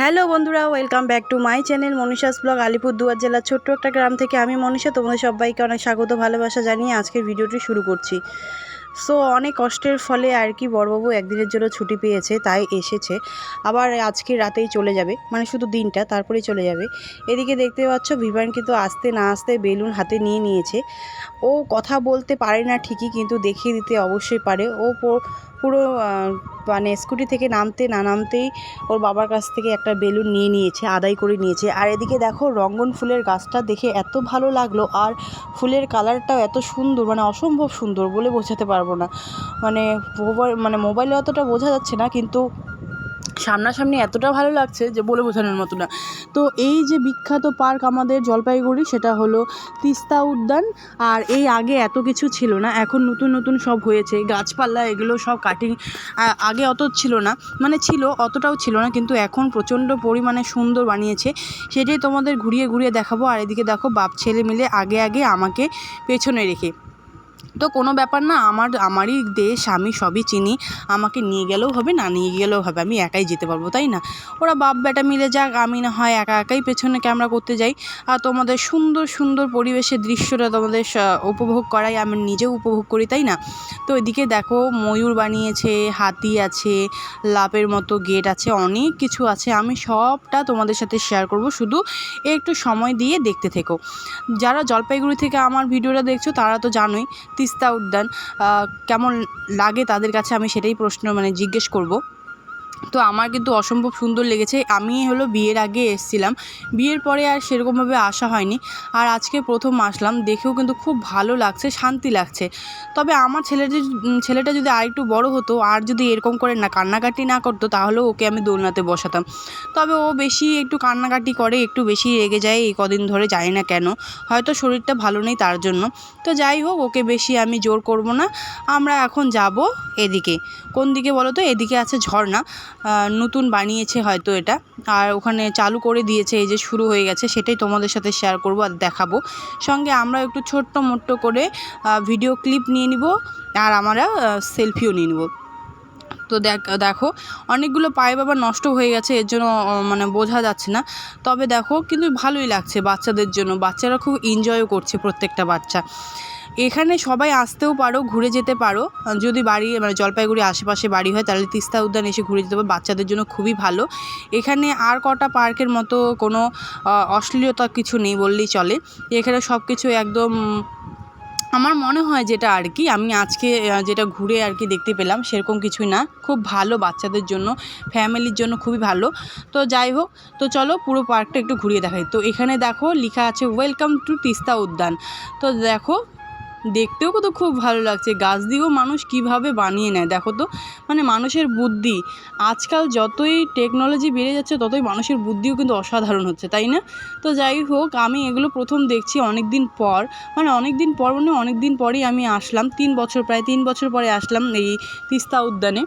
Hello বন্ধুরা welcome back to my channel Manisha's vlog Alipurduar জেলার ছোট্ট একটা গ্রাম থেকে আমি মনীষা। তোমাদের সবাইকে অনেক স্বাগত, ভালোবাসা জানিয়ে আজকের ভিডিওটি শুরু করছি। সো অনেক কষ্টের ফলে আর কি বড়বাবু একদিনের জন্য ছুটি পেয়েছে, তাই এসেছে। আবার আজকে রাতেই চলে যাবে মানে শুধু দিনটা, তারপরেই চলে যাবে। এদিকে দেখতে পাচ্ছ বিভান কিন্তু আসতে না আসতে বেলুন হাতে নিয়ে নিয়েছে। ও কথা বলতে পারে না ঠিকই, কিন্তু দেখিয়ে দিতে অবশ্যই পারে। ও পুরো মানে স্কুটি থেকে নামতে না নামতেই ওর বাবার কাছ থেকে একটা বেলুন নিয়ে নিয়েছে, আদায় করে নিয়েছে। আর এদিকে দেখো, রঙ্গন ফুলের গাছটা দেখে এত ভালো লাগল, আর ফুলের কালারটাও এত সুন্দর মানে অসম্ভব সুন্দর বলে বোঝাতে পারব না। মানে মানে মোবাইলে অতটা বোঝা যাচ্ছে না, কিন্তু সামনাসামনি এতটা ভালো লাগছে যে বলে বোঝানোর মতো না। তো এই যে বিখ্যাত পার্ক আমাদের জলপাইগুড়ি, সেটা হলো তিস্তা উদ্যান। আর এই আগে এত কিছু ছিল না, এখন নতুন নতুন সব হয়েছে। গাছপালা, এগুলো সব কাটিং আগে অত ছিল না। মানে ছিল, অতটাও ছিল না, কিন্তু এখন প্রচণ্ড পরিমাণে সুন্দর বানিয়েছে। সেটাই তোমাদের ঘুরিয়ে ঘুরিয়ে দেখাবো। আর এদিকে দেখো, বাপ ছেলে মিলে আগে আগে আমাকে পেছনে রেখে। তো কোনো ব্যাপার না, আমার, আমারই দেশ, আমি সবই চিনি। আমাকে নিয়ে গেলেও হবে, না নিয়ে গেলেও হবে, আমি একাই যেতে পারব, তাই না? ওরা বাপ বেটা মিলে যাক, আমি না হয় একা একাই পেছনে ক্যামেরা করতে যাই। আর তোমাদের সুন্দর সুন্দর পরিবেশের দৃশ্যটা তোমাদের উপভোগ করাই, আমি নিজেও উপভোগ করি, তাই না? তো এদিকে দেখো, ময়ূর বানিয়েছে, হাতি আছে লাভের মতো গেট আছে, অনেক কিছু আছে, আমি সবটা তোমাদের সাথে শেয়ার করব, শুধু একটু সময় দিয়ে দেখতে থেকো। যারা জলপাইগুড়ি থেকে আমার ভিডিওটা দেখছ, তারা তো জানোই তিস্তা উদ্যান কেমন লাগে তাদের কাছে? আমি সেটাই প্রশ্ন মানে জিজ্ঞেস করব। তো আমার কিন্তু অসম্ভব সুন্দর লেগেছে। আমি হলো বিয়ের আগে এসেছিলাম। বিয়ের পরে আর সেরকমভাবে আসা হয়নি। আর আজকে প্রথম আসলাম। দেখেও কিন্তু খুব ভালো লাগছে, শান্তি লাগছে। তবে আমার ছেলেটি ছেলেটা যদি আরেকটু বড় হতো, আর যদি এরকম করে না, কান্নাকাটি না করতো, তাহলেও ওকে আমি দোলনাতে বসাতাম। তবে ও বেশি একটু কান্নাকাটি করে, একটু বেশি রেগে যায়, এই কদিন ধরে জানি না কেন? হয়তো শরীরটা ভালো নেই তার জন্য। তো যাই হোক, ওকে বেশি আমি জোর করব না। আমরা এখন যাব এদিকে। কোন দিকে বলো তো? এদিকে আছে ঝর্ণা। নতুন বানিয়েছে হয়তো এটা। আর ওখানে চালু করে দিয়েছে, এই যে শুরু হয়ে গেছে, সেটাই তোমাদের সাথে শেয়ার করব আর দেখাবো। সঙ্গে আমরা একটু ছোট্ট মোট্ট করে ভিডিও ক্লিপ নিয়ে নিব, আর আমরা সেলফিও নিয়ে নিব। তো দেখ, দেখো, অনেকগুলো পাইপ আবার নষ্ট হয়ে গেছে, এর জন্য মানে বোঝা যাচ্ছে না। তবে দেখো, কিন্তু ভালোই লাগছে বাচ্চাদের জন্য। বাচ্চারা খুব এনজয়ও করছে প্রত্যেকটা বাচ্চা। এখানে সবাই আসতেও পারো, ঘুরে যেতে পারো। যদি বাড়ি মানে জলপাইগুড়ি আশেপাশে বাড়ি হয়, তাহলে তিস্তা উদ্যান এসে ঘুরে যেতে পারো। বাচ্চাদের জন্য খুবই ভালো। এখানে আর কটা পার্কের মতো কোনো অশ্লীলতা কিছু নেই বললেই চলে। এখানে সব কিছু একদম আমার মনে হয় যেটা আর কি, আমি আজকে যেটা ঘুরে আর কি দেখতে পেলাম সেরকম কিছুই না। খুব ভালো বাচ্চাদের জন্য ফ্যামিলির জন্য খুবই ভালো। তো যাই হোক, তো চলো পুরো পার্কটা একটু ঘুরিয়ে দেখাই। তো এখানে দেখো লেখা আছে ওয়েলকাম টু তিস্তা উদ্যান। তো দেখো দেখতেও কত খুব ভালো লাগছে। গাছ দিয়েও মানুষ কীভাবে বানিয়ে নেয়, দেখো তো? মানে মানুষের বুদ্ধি। আজকাল যতই টেকনোলজি বেড়ে যাচ্ছে, ততই মানুষের বুদ্ধিও কিন্তু অসাধারণ হচ্ছে, তাই না? তো যাই হোক, আমি এগুলো প্রথম দেখছি অনেক দিন পর। মানে অনেক দিন পর মানে অনেক দিন পরেই আমি আসলাম। তিন বছর, প্রায় তিন বছর পরে আসলাম এই তিস্তা উদ্যানে।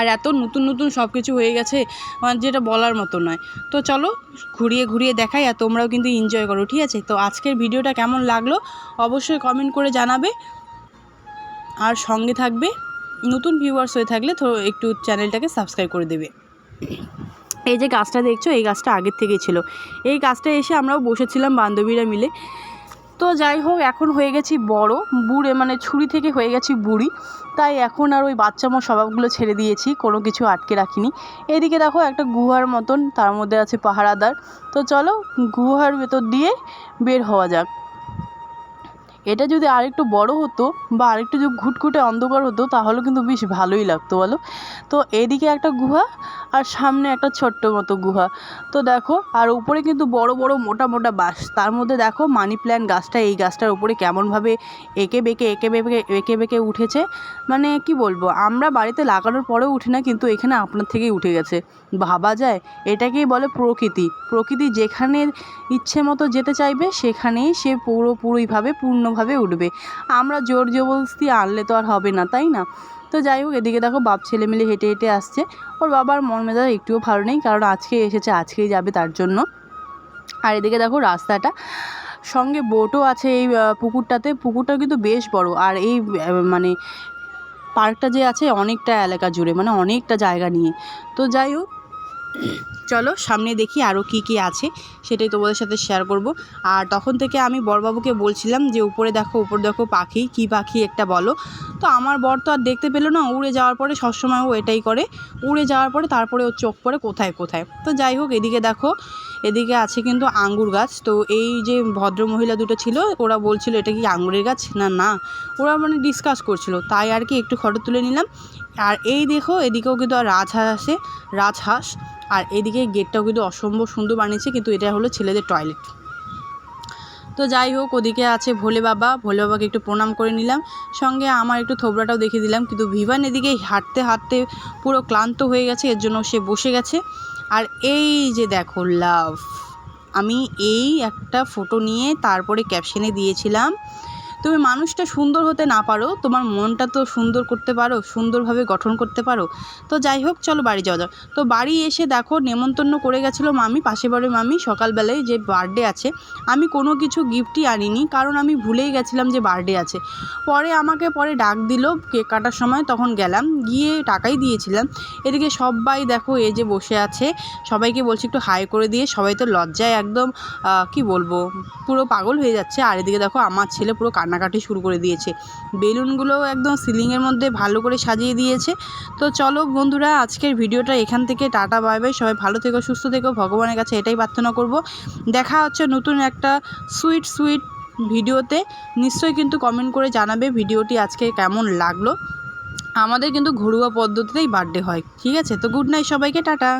আর এত নতুন নতুন সব কিছু হয়ে গেছে মানে যেটা বলার মতো নয়। তো চলো, ঘুরিয়ে ঘুরিয়ে দেখাই আর তোমরাও কিন্তু এনজয় করো, ঠিক আছে? তো আজকের ভিডিওটা কেমন লাগল অবশ্যই কমেন্ট করে জানাবে। আর সঙ্গে থাকবে, নতুন ভিউয়ার্স হয়ে থাকলে তো একটু চ্যানেলটাকে সাবস্ক্রাইব করে দেবে। এই যে গাছটা দেখছ, এই গাছটা আগের থেকেই ছিল। এই গাছটা এসে আমরাও বসেছিলাম বান্ধবীরা মিলে। তো যাই হোক, এখন হয়ে গেছি বড়। বুড়ে মানে ছুরি থেকে হয়ে গেছি বুড়ি। তাই এখন আর ওই বাচ্চা বাচ্চামো স্বভাবগুলো ছেড়ে দিয়েছি, কোনো কিছু আটকে রাখিনি। এদিকে দেখো একটা গুহার মতন, তার মধ্যে আছে পাহারাদার। তো চলো, গুহার ভেতর দিয়ে বের হওয়া যাক। এটা যদি আরেকটু বড় হতো বা আরেকটু যদি ঘুটঘুটে অন্ধকার হতো, তাহলে কিন্তু বেশ ভালোই লাগতো বলো। তো এদিকে একটা গুহা আর সামনে একটা ছোট্ট মতো গুহা। তো দেখো, আর উপরে কিন্তু বড় বড়, মোটা মোটা বাঁশ। তার মধ্যে দেখো মানি প্ল্যান্ট গাছটা, এই গাছটার উপরে কেমনভাবে এঁকে বেঁকে এঁকে বেঁকে এঁকে বেঁকে উঠেছে। মানে কি বলব, আমরা বাড়িতে লাগানোর পরেও উঠি না, কিন্তু এখানে আপনার থেকেই উঠে গেছে। ভাবা যায়, এটাকেই বলে প্রকৃতি। প্রকৃতি যেখানে ইচ্ছে মতো যেতে চাইবে, সেখানেই সে পুরোপুরিভাবে, পূর্ণভাবে উঠবে। আমরা জোর জবরদস্তি আনলে তো আর হবে না, তাই না? তো যাই হোক, এদিকে দেখো বাপ ছেলে মিলে হেঁটে হেঁটে আসছে। ওর বাবার মন মেজাজ একটুও ভালো নেই, কারণ আজকে এসেছে, আজকেই যাবে তার জন্য। আর এদিকে দেখো রাস্তাটা, সঙ্গে বোটও আছে এই পুকুরটাতে। পুকুরটা কিন্তু বেশ বড়, আর এই মানে পার্কটা যে আছে, অনেকটা এলাকা জুড়ে মানে অনেকটা জায়গা নিয়ে। তো যাই হোক চলো সামনে দেখি আরও কি কি আছে, সেটাই তোমাদের সাথে শেয়ার করব। আর তখন থেকে আমি বরবাবুকে বলছিলাম যে, উপরে দেখো উপরে দেখো পাখি, কি পাখি একটা বলো। তো আমার বর তো আর দেখতে পেল না, উড়ে যাওয়ার পরে সবসময় ও এটাই করে। উড়ে যাওয়ার পরে তারপরে ওর চোখ পড়ে কোথায় কোথায়। তো যাই হোক, এদিকে দেখো, এদিকে আছে কিন্তু আঙ্গুর গাছ। তো এই যে ভদ্র মহিলা দুটো ছিল, ওরা বলছিল, এটা কি আঙ্গুরের গাছ? না না, ওরা মানে ডিসকাস করছিল। তাই আর কি একটু ফটো তুলে নিলাম। আর এই দেখো, এদিকেও কিন্তু রাজহাঁস আছে, রাজহাঁস। আর এদিকে গেটটাও কিন্তু অসম্ভব সুন্দর বানিয়েছে, কিন্তু এটা হলো ছেলেদের টয়লেট। তো যাই হোক, ওদিকে আছে ভোলে বাবা। ভোলে বাবাকে একটু প্রণাম করে নিলাম। সঙ্গে আমার একটু থোবড়াটাও দেখিয়ে দিলাম। কিন্তু ভিভান এদিকে হাঁটতে হাঁটতে পুরো ক্লান্ত হয়ে গেছে, এর জন্য সে বসে গেছে। আর এই যে দেখো লাভ আমি এই একটা ফটো নিয়ে তারপরে ক্যাপশনে দিয়েছিলাম। তুমি মানুষটা সুন্দর হতে না পারো, তোমার মনটা তো সুন্দর করতে পারো, সুন্দরভাবে গঠন করতে পারো। তো যাই হোক, চলো বাড়ি যাওয়া যাক। তো বাড়ি এসে দেখো, নেমন্তন্ন করে গেছিল মামি পাশে বাড়ির মামি। সকালবেলায় যে বার্থডে আছে, আমি কোনো কিছু গিফটই আনিনি, কারণ আমি ভুলেই গেছিলাম যে বার্থডে আছে। পরে আমাকে পরে ডাক দিল, কেক কাটার সময় তখন গেলাম, গিয়ে টাকাই দিয়েছিলাম। এদিকে সবাই দেখো এ যে বসে আছে, সবাইকে বলছি একটু হাই করে দিয়ে, সবাই তো লজ্জায় একদম কি বলব, পুরো পাগল হয়ে যাচ্ছে। আর এদিকে দেখো, আমার ছেলে পুরো কান্নাকাটি শুরু করে দিয়েছে। বেলুনগুলোও একদম সিলিংয়ের মধ্যে ভালো করে সাজিয়ে দিয়েছে। তো চলো বন্ধুরা, আজকের ভিডিওটা এখান থেকে টাটা, বাই বাই। সবাই ভালো থেকো, সুস্থ থেকো। ভগবানের কাছে এটাই প্রার্থনা করব। দেখা হচ্ছে নতুন একটা সুইট সুইট ভিডিওতে। নিশ্চয়ই কিন্তু কমেন্ট করে জানাবে ভিডিওটি আজকে কেমন লাগল। আমাদের কিন্তু ঘরোয়া পদ্ধতিতেই বার্থডে হয়। ঠিক আছে? তো গুড নাইট সবাইকে, টাটা।